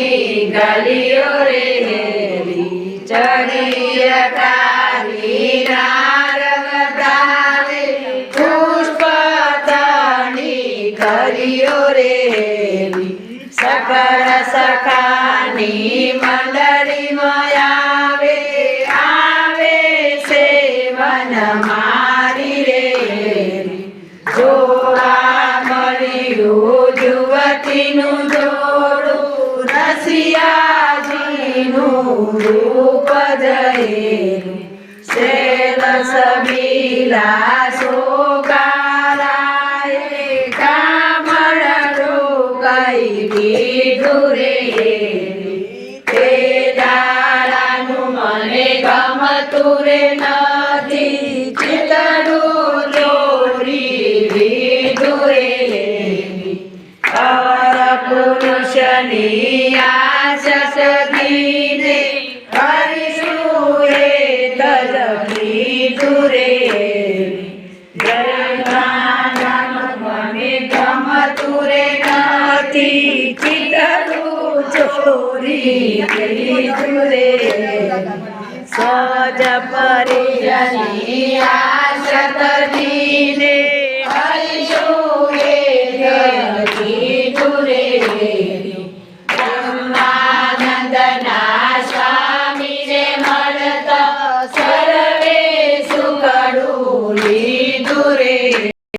તારી ગલીઓ રે મેરી ચડી તારી રે સકળ સખાની મંડળી મયાવે આવે છે મન મારી રે જોવા મળ્યું જુવતીનું रूप जये शेत सबिला सोकाराय कामळ डोकाई दुरे ते दारानु मने गमतुरे नदी चितडू लोरी दुरे अर पुरुषनी आशसदी કીધું રે મને ગમતું રે નથી ચિતડું ચોરી લીધું રે સજ પરિજની આશત દીને હરિશું રે કીધું રે দূরে।